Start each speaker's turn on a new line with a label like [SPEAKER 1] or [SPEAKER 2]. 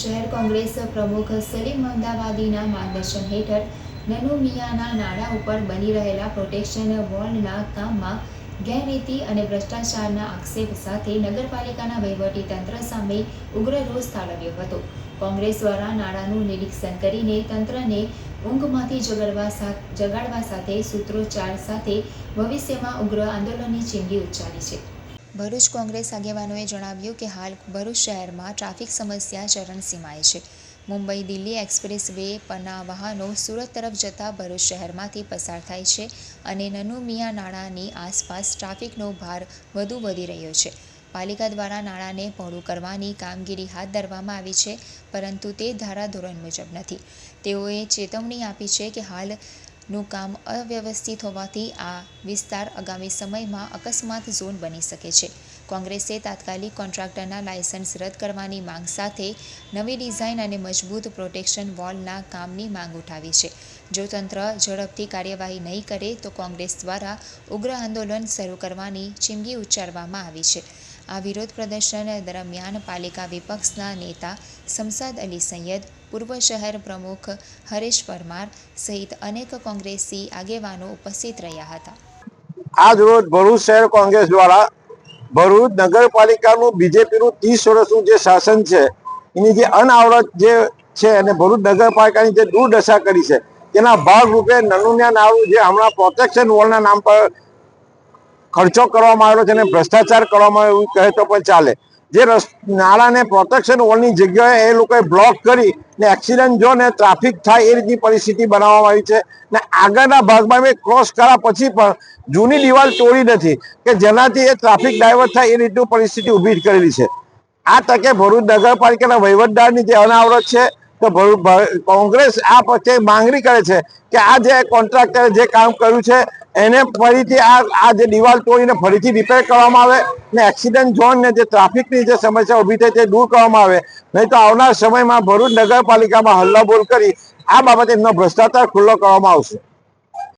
[SPEAKER 1] શહેર કોંગ્રેસ પ્રમુખ સલીમ અમદાવાદીના માર્ગદર્શન હેઠળ નનુ મિયાના નાણાં ઉપર બની રહેલા પ્રોટેક્શન વોલના કામમાં ગેરરીતિ અને ભ્રષ્ટાચારના આક્ષેપ સાથે નગરપાલિકાના વહીવટી તંત્ર સામે ઉગ્ર રોષ ઠાલવ્યો હતો. કોંગ્રેસ દ્વારા નાણાંનું નિરીક્ષણ કરીને તંત્રને ઊંઘમાંથી જગાડવા જગાડવા સાથે સૂત્રોચ્ચાર સાથે ભવિષ્યમાં ઉગ્ર આંદોલનની ચીમકી ઉચ્ચારી છે. ભરૂચ કોંગ્રેસ આગેવાનોએ જણાવ્યું કે હાલ ભરૂચ શહેરમાં ટ્રાફિક સમસ્યા ચરણસીમાએ છે. મુંબઈ દિલ્હી એક્સપ્રેસ વે પરના વાહનો સુરત તરફ જતા ભરૂચ શહેરમાંથી પસાર થાય છે અને નનુમિયા નાળાની આસપાસ ટ્રાફિકનો ભાર વધુ વધી રહ્યો છે. પાલિકા દ્વારા નાણાંને પહોળું કરવાની કામગીરી હાથ ધરવામાં આવી છે, પરંતુ તે ધારાધોરણ મુજબ નથી. તેઓએ ચેતવણી આપી છે કે હાલનું કામ અવ્યવસ્થિત હોવાથી આ વિસ્તાર આગામી સમયમાં અકસ્માત ઝોન બની શકે છે. કોંગ્રેસે તાત્કાલિક કોન્ટ્રાક્ટરના લાયસન્સ રદ કરવાની માંગ સાથે નવી ડિઝાઇન અને મજબૂત પ્રોટેક્શન વોલના કામની માંગ ઉઠાવી છે. જો તંત્ર ઝડપથી કાર્યવાહી નહીં કરે તો કોંગ્રેસ દ્વારા ઉગ્ર આંદોલન શરૂ કરવાની ચીમગી ઉચ્ચારવામાં આવી છે. આ વિરોધ પ્રદર્શન દરમિયાન પાલિકા વિપક્ષના નેતા શમસાદ અલી સૈયદ, પૂર્વ શહેર પ્રમુખ હરેશ પરમાર સહિત અનેક કોંગ્રેસી આગેવાનો ઉપસ્થિત રહ્યા હતા.
[SPEAKER 2] આજ રોજ ભરૂચ શહેર કોંગ્રેસ દ્વારા ભરૂચ નગરપાલિકાનું બીજેપીનું ત્રીસ વર્ષનું જે શાસન છે, એની જે અનાવરત જે છે અને ભરૂચ નગરપાલિકાની જે દુર્દશા કરી છે, તેના ભાગરૂપે નનુન્યા નાળું જે હમણાં પ્રોટેક્શન વોલના નામ પર ખર્ચો કરવામાં આવેલો છે અને ભ્રષ્ટાચાર કરવામાં આવ્યો એવું કહે તો પણ ચાલે. જે નાળાને પ્રોટેક્શન વોલની જગ્યાએ એ લોકોએ બ્લોક કરી ને એક્સિડન્ટ જો ને ટ્રાફિક થાય એ રીતની પરિસ્થિતિ બનાવવામાં આવી છે. ને આગળના ભાગમાં મેં ક્રોસ કર્યા પછી પણ જૂની દિવાલ તોડી નથી કે જેનાથી એ ટ્રાફિક ડાયવર્ટ થાય એ રીતની પરિસ્થિતિ ઊભી કરેલી છે. આ તકે ભરૂચ નગરપાલિકાના વહીવટદારની જે અનાવરત છે, તો કોંગ્રેસ આ પછી માંગણી કરે છે કે આ જે કોન્ટ્રાક્ટરે જે કામ કર્યું છે એને ફરીથી આ આ જે દિવાલ તોડીને ફરીથી રિપેર કરવામાં આવે ને એક્સિડન્ટ ઝોન ને જે ટ્રાફિકની જે સમસ્યા ઊભી થઈ તે દૂર કરવામાં આવે. નહીં તો આવનાર સમયમાં ભરૂચ નગરપાલિકામાં હલ્લાબોલ કરી આ બાબતે એમનો ભ્રષ્ટાચાર ખુલ્લો કરવામાં આવશે.